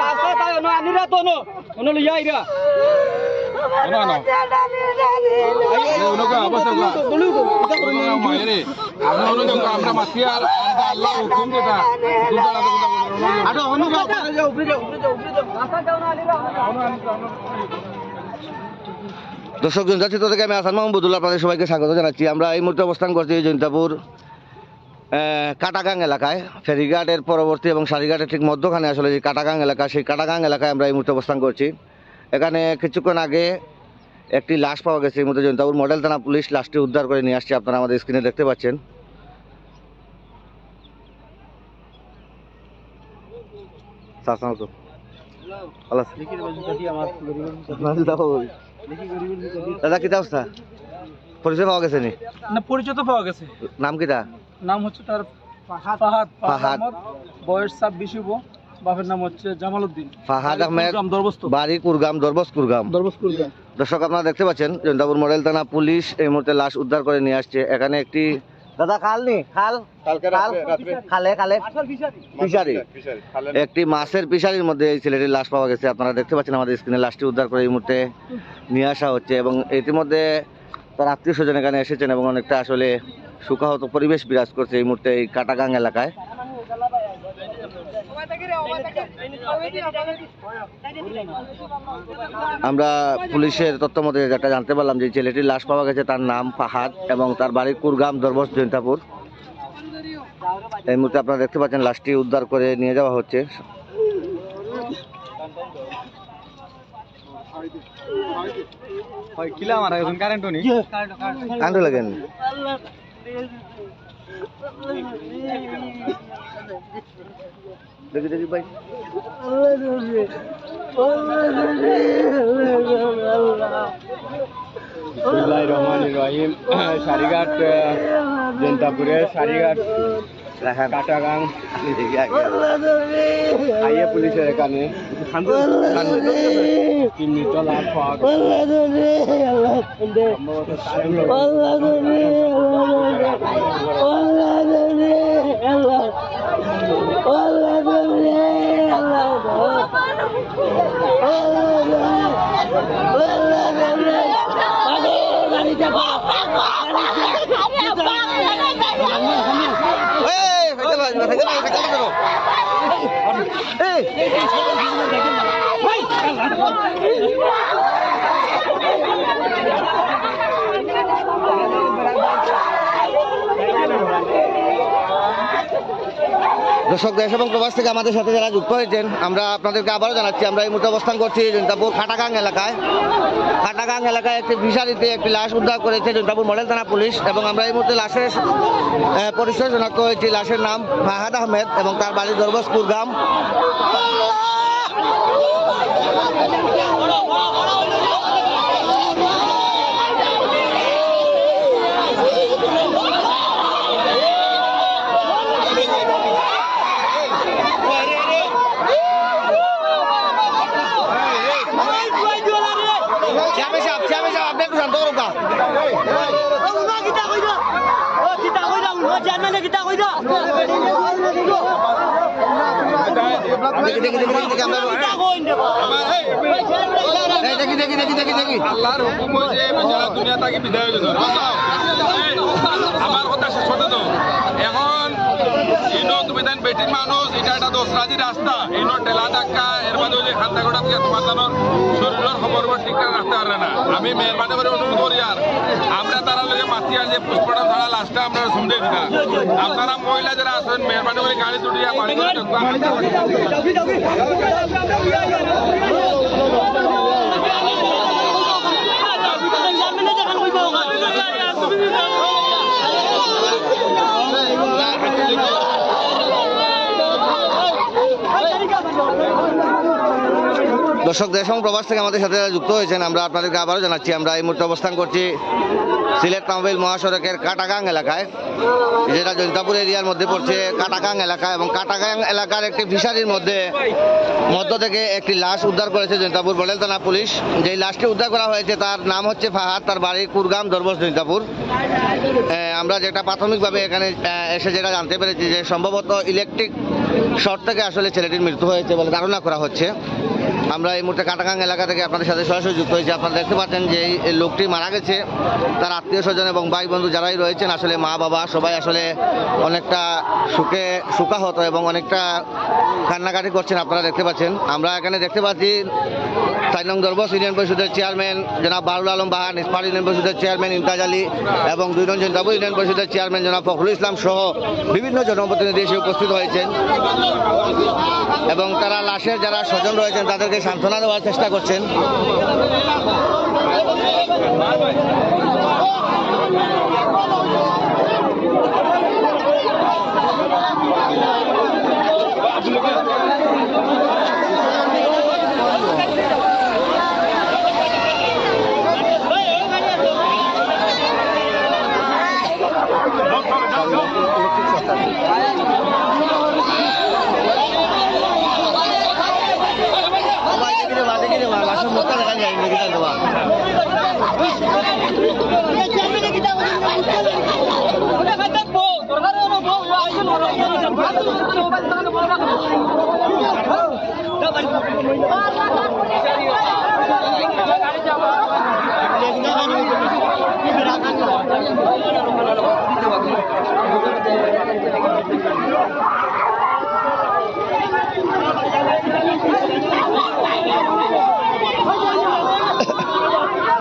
রাস্তা তাই না আনিরা তো নো ওনো লিয়া আমরা আর আল্লাহ হুকুম। দুটা যাও উপরে যাও উপরে যাও উপরে যাও রাস্তা যাও না আনিরা দর্শক থেকে আমি আসান মাহমুদুল্লাহ আপনাদের সবাইকে স্বাগত জানাচ্ছি। আমরা এই মুহূর্তে অবস্থান করছি জৈন্তাপুর কাটাগাং এলাকায় ফেরিঘাটের পরবর্তী এবং সারিঘাটের ঠিক মধ্যখানে আসলে যে কাটাগাং এলাকা সেই কাটাগাং এলাকায় আমরা এই মুহূর্তে অবস্থান করছি। এখানে কিছুক্ষণ আগে একটি লাশ পাওয়া গেছে এই মুহূর্তে জৈন্তাপুর মডেল থানা পুলিশ লাশটি উদ্ধার করে নিয়ে আসছে আপনারা আমাদের স্ক্রিনে দেখতে পাচ্ছেন? দাদা কিতা অবস্থা? পরিচয় পাওয়া গেছে নি? না পরিচয় তো পাওয়া গেছে। নাম কিতা নাম হচ্ছে তার ফাহাদ। ফাহাদ। ফাহাদ আহমদ, বয়স ছাব্বিশ বাপের নাম হচ্ছে জামাল উদ্দিন ফাহাদ আহমেদ দরবস্ত। বাড়ি কুরগাম দরবস কুরগাম। দরবস্ত কুরগাম। দর্শক আপনারা দেখতে পাচ্ছেন জন্তাপুর মডেল থানা পুলিশ এই মুহূর্তে লাশ উদ্ধার করে নিয়ে আসছে। এখানে একটি দাদা খাল নি? খাল? খাল? খালে খালে। ফিশারি। একটি মাছের ফিশারির মধ্যে এই ছেলেটির লাশ পাওয়া গেছে। আপনারা দেখতে পাচ্ছেন আমাদের স্ক্রিনে লাশটি উদ্ধার করে এই মুহূর্তে নিয়ে আসা হচ্ছে এবং ইতিমধ্যে তার আত্মীয় স্বজন এখানে এসেছেন এবং অনেকটা আসলে সুখাহত পরিবেশ বিরাজ করছে এই মুহূর্তে এই কাটাগাং এলাকায়। আমরা পুলিশের তথ্য মতে যেটা জানতে পারলাম যে ছেলেটির লাশ পাওয়া গেছে তার নাম ফাহাদ এবং তার বাড়ি কুরগাম দরবস জৈন্তাপুর। এই মুহূর্তে আপনারা দেখতে পাচ্ছেন লাশটি উদ্ধার করে নিয়ে যাওয়া হচ্ছে। কিলা মারা এখন কারেন্ট নি কান্ড লাগেন দেখি দেখি ভাই। বিসমিল্লাহির রহমানির রহিম। সারিঘাট জেন্তাপুরে সারিঘাট কাটাগাং। আইয়ে পুলিশের এখানে। তিন লাভ পাওয়া গেছে। সম্ভবত কারেন্ট লাগছে। এই সাইকেল বাজবে সাইকেল বাজবে সাইকেল ধরো এই দর্শক, দেশ এবং প্রবাস থেকে আমাদের সাথে যারা যুক্ত হয়েছেন, আমরা আপনাদেরকে আবারও জানাচ্ছি, আমরা এই মুহূর্তে অবস্থান করছি জনতাপুর খাটাগাং এলাকায়। খাটাগাং এলাকায় একটি ফিশারিতে একটি লাশ উদ্ধার করেছে জনতাপুর মডেল থানা পুলিশ এবং আমরা এই মুহূর্তে লাশের পরিচয় শনাক্ত হয়েছি। লাশের নাম ফাহাদ আহমেদ এবং তার বাড়ি দরবসপুর গ্রাম। দেখি দেখি দেখি দেখি আমরা দেখি দেখি দেখি দেখি দেখি আল্লাহর হুকুম হয়েছে বেচারা দুনিয়া থেকে বিদায় হয়ে যেত আমার কথা শেষ হতে তো এখন তুমি দেন বেটির মানুষ, এটা একটা দোসরাজি রাস্তা। ইনো টেলা ধাক্কা, এর বাদে যে খান্তা গোটা থেকে তোমার জানোর শরীরের খবর ঠিক করে রাখতে পারে না। আমি মেয়ের মাঠে করে অনুরোধ করি আর। আমরা তারা লোকে মাতি আর যে পুষ্পটা ধরা লাস্টটা আমরা শুনতে দিতাম আপনারা মহিলা যারা আসেন মেয়ের মাঠে করে গাড়ি দুটিয়া বাড়ি করে দর্শক, দেশ এবং প্রবাস থেকে আমাদের সাথে যুক্ত হয়েছেন। আমরা আপনাদেরকে আবারও জানাচ্ছি, আমরা এই মুহূর্তে অবস্থান করছি সিলেট তামিল মহাসড়কের কাটাগাং এলাকায়। যেটা জৈন্তাপুর এরিয়ার মধ্যে পড়ছে কাটাগাং এলাকা এবং কাটাগাং এলাকার একটি ফিশারির মধ্যে, মধ্য থেকে একটি লাশ উদ্ধার করেছে জৈন্তাপুর মডেল থানা পুলিশ। যেই লাশটি উদ্ধার করা হয়েছে, তার নাম হচ্ছে ফাহাদ, তার বাড়ি কুরগাম, দরবস জৈন্তাপুর আমরা যেটা প্রাথমিকভাবে এখানে এসে যেটা জানতে পেরেছি যে সম্ভবত ইলেকট্রিক শর্ট থেকে আসলে ছেলেটির মৃত্যু হয়েছে বলে ধারণা করা হচ্ছে। আমরা এই মুহূর্তে কাটাগাং এলাকা থেকে আপনাদের সাথে সরাসরি যুক্ত হয়েছি। আপনারা দেখতে পাচ্ছেন যে এই লোকটি মারা গেছে। তার আত্মীয় স্বজন এবং ভাই বন্ধু যারাই রয়েছেন, আসলে মা, বাবা সবাই আসলে অনেকটা সুখে, সুখাহত এবং অনেকটা কান্নাকাটি করছেন আপনারা দেখতে পাচ্ছেন। আমরা এখানে দেখতে পাচ্ছি চার নং দরবস ইউনিয়ন পরিষদের চেয়ারম্যান জনাব বারুল আলম বাহান ইস্পাত ইউনিয়ন পরিষদের চেয়ারম্যান ইমতাজ আলী এবং দুই নং জনতাবু ইউনিয়ন পরিষদের চেয়ারম্যান জনাব ফখরুল ইসলাম সহ বিভিন্ন জনপ্রতিনিধি এসে উপস্থিত হয়েছেন। এবং তারা লাশের যারা স্বজন রয়েছেন তাদেরকে সান্ত্বনা দেওয়ার চেষ্টা করছেন লাশের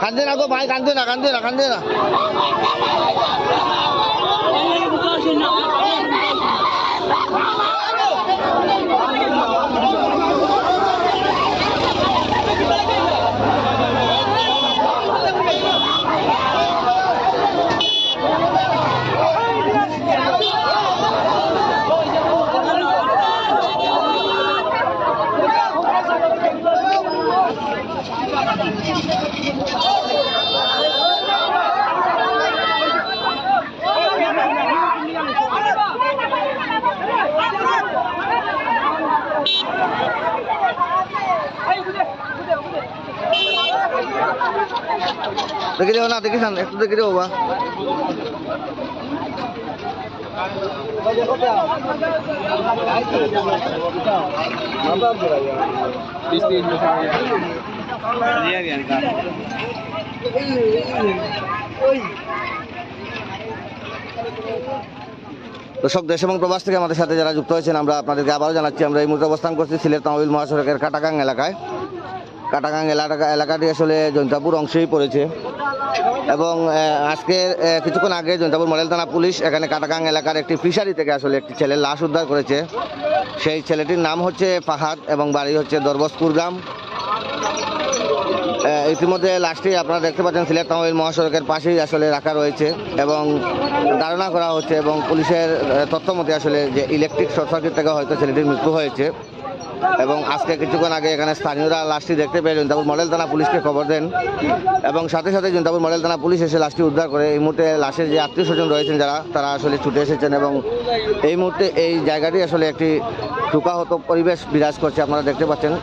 কান্দে না গো ভাই কান্দে না কান্দে না কান্দে না। দেখে দেবো না দেখিস একটু দেখে দেবো বা। দর্শক, দেশ এবং প্রবাস থেকে আমাদের সাথে যারা যুক্ত হয়েছেন, আমরা আপনাদেরকে আবারও জানাচ্ছি, আমরা এই মুহূর্তে অবস্থান করছি সিলেট তামিল মহাসড়কের কাটাগাং এলাকায়। কাটাগাং এলাকা এলাকাটি আসলে জৈন্তাপুর অংশেই পড়েছে। এবং আহ, আজকের কিছুক্ষণ আগে জৈন্তাপুর মডেল থানা পুলিশ এখানে কাটাগাং এলাকার একটি ফিশারি থেকে আসলে একটি ছেলের লাশ উদ্ধার করেছে। সেই ছেলেটির নাম হচ্ছে ফাহাদ এবং বাড়ি হচ্ছে দরবসপুর গ্রাম। ইতিমধ্যে লাশটি আপনারা দেখতে পাচ্ছেন সিলেট তামিল মহাসড়কের পাশেই আসলে রাখা রয়েছে এবং ধারণা করা হচ্ছে এবং পুলিশের তথ্য মতে আসলে যে ইলেকট্রিক শর্ট সার্কিট থেকে হয়তো ছেলেটির মৃত্যু হয়েছে। এবং আজকে কিছুক্ষণ আগে এখানে স্থানীয়রা লাশটি দেখতে পেয়ে জৈন্তাপুর মডেল থানা পুলিশকে খবর দেন এবং সাথে সাথে জৈন্তাপুর মডেল থানা পুলিশ এসে লাশটি উদ্ধার করে এই মুহূর্তে লাশের যে আত্মীয় স্বজন রয়েছেন যারা, তারা আসলে ছুটে এসেছেন এবং এই মুহূর্তে এই জায়গাটি আসলে একটি শোকাহত পরিবেশ বিরাজ করছে আপনারা দেখতে পাচ্ছেন।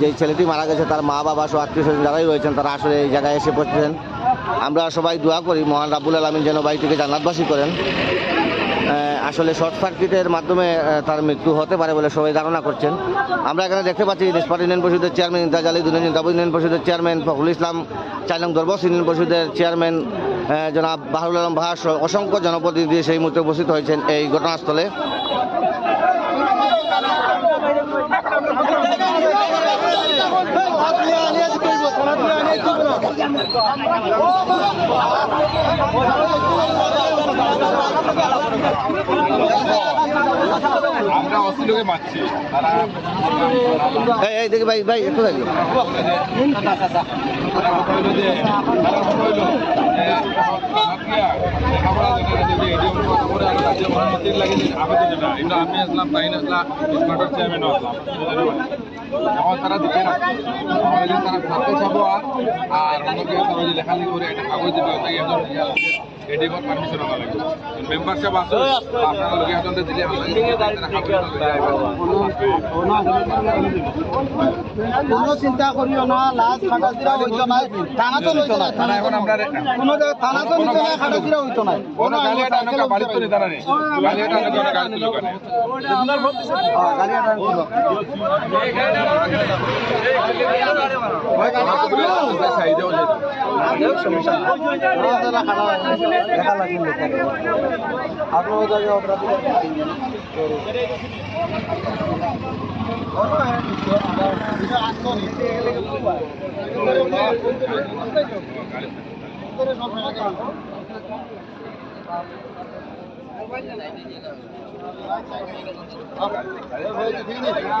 যে ছেলেটি মারা গেছে তার মা বাবা সহ আত্মীয় স্বজন যারাই রয়েছেন তারা আসলে এই জায়গায় এসে পড়ছেন আমরা সবাই দোয়া করি মহান রাবুল আলমিন যেন বাড়িটিকে জান্নাতবাসী করেন। আসলে শর্ট সার্কিটের মাধ্যমে তার মৃত্যু হতে পারে বলে সবাই ধারণা করছেন। আমরা এখানে দেখতে পাচ্ছি নিষ্পাট ইউনিয়ন পরিষদের চেয়ারম্যান ইন্তাজ আলী দুজন জিন্দাবু ইউনিয়ন পরিষদের চেয়ারম্যান ফখরুল ইসলাম নং দরবস ইউনিয়ন পরিষদের চেয়ারম্যান জনাব বাহারুল আলম সহ অসংখ্য জনপ্রতিনিধি সেই মুহূর্তে উপস্থিত হয়েছেন এই ঘটনাস্থলে। অস্ট্রেলিয়াকে মারছি তারা এই এই দেখি ভাই ভাই একটু দেখি। না আমি আসলাম তাইন আসলাম স্মার্টার চেয়ারম্যান আসলাম তারা আমরা যদি তারা খাতে আর আর অন্যকে লেখালেখি করে একটা কাগজ দিবে একজন এডিএমত পারমিশন আনা লাগবে। মেম্বারশিপ আছে আপনারা লগে হাততে দিলে কোনো চিন্তা করিও না লাজ খাটাচিরা হইতো না। থানা তো লইতো না থানা এখন আমরা কোনো থানা তো নিতে না খাটাচিরা হইতো না। কোনো গালি এটা অনেক বাড়ি তো নিতে না। রে। গালি এটা অনেক গালি তুলো কানে গাড়ি আটা সাইডে হলে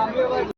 আপনার